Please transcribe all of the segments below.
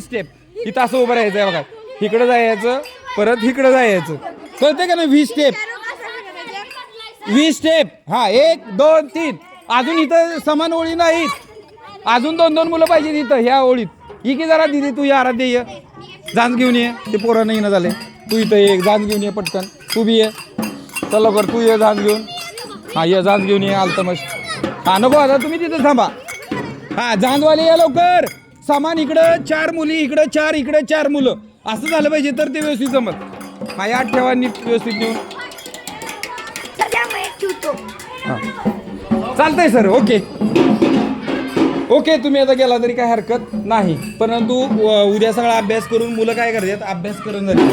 Step step इथं असं उभं राहायचं आहे बघा. इकडं जायचं परत इकडं जायचं. कळतंय का ना वी स्टेप वी स्टेप हा एक दोन तीन. अजून इथं समान ओळी नाहीत. अजून दोन दोन मुलं पाहिजे इथं ह्या ओळीत. ही की जरा दिदी तू या आराध्य ये. जांज घेऊन ये. ते पोरं नाही ना झाले तू इथं ये जांज घेऊन ये पटकन. तू बी ये. चल लवकर तू ये जांज घेऊन. हा ये जांज घेऊन ये आलतमश हा नको आता तुम्ही तिथं थांबा. हा जांजवाले या लवकर. सामान इकडं चार मुली इकडं चार इकडं चार मुलं. असं झालं पाहिजे तर ते व्यवस्थित जमत हा या ठेवा नीट व्यवस्थित नेऊन. चालतंय सर. ओके. ओके तुम्ही आता गेला तरी काय हरकत नाही. परंतु उद्या सगळा अभ्यास करून मुलं काय करतात? अभ्यास करून जातात.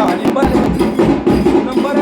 आणि बरं, नंबर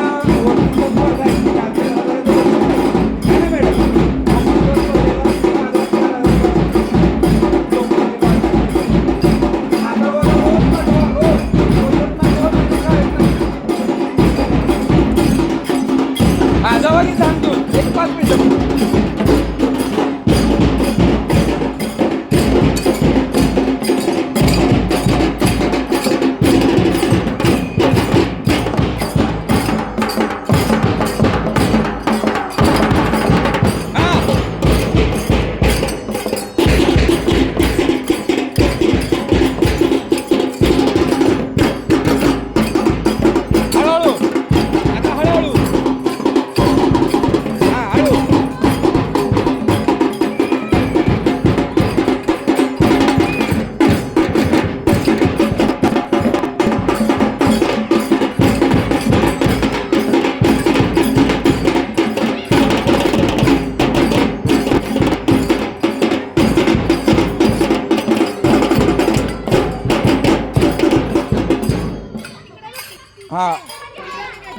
हा.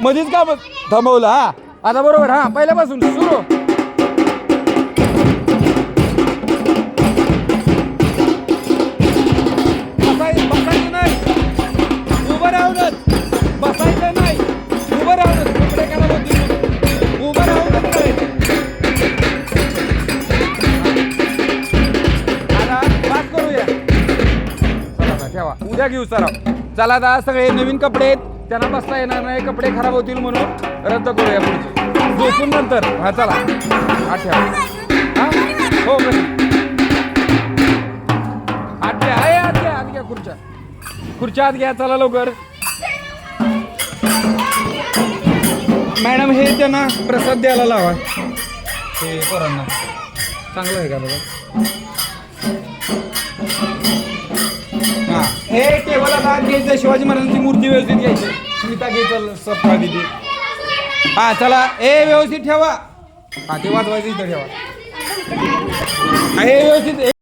मध्येच का ब- थांबवलं हा? आता बरोबर हा पहिल्यापासून सुरू. बसाय- बसायचं नाही. उभं राहूनच. बसायचं नाही. उभं राहूनच. कपडे काढा उभं राहूनच करायचं आता पास करूया. चला आता ठेवा. उद्या घेऊ सराव. चला आता सगळे नवीन कपडे आहेत. त्यांना बसता येणार नाही कपडे खराब होतील म्हणून रद्द करूया पुढचे झोपून नंतर. हा चला. आठ्या हा? हो आठ्या घ्या. आहे आत घ्या आत घ्या खुर्च्या. खुर्च्या आत घ्या चला लवकर. मॅडम हे त्यांना प्रसाद द्यायला लावा. ते पोरांना. चांगलं आहे का बघा? हे टेबल आता घ्यायचं शिवाजी महाराजांची मूर्ती व्यवस्थित घ्यायची. स्मिता घ्यायचं सप्पा दिली हा चला. हे व्यवस्थित ठेवा. हा ते वाजवायचं इथं ठेवा. हे व्यवस्थित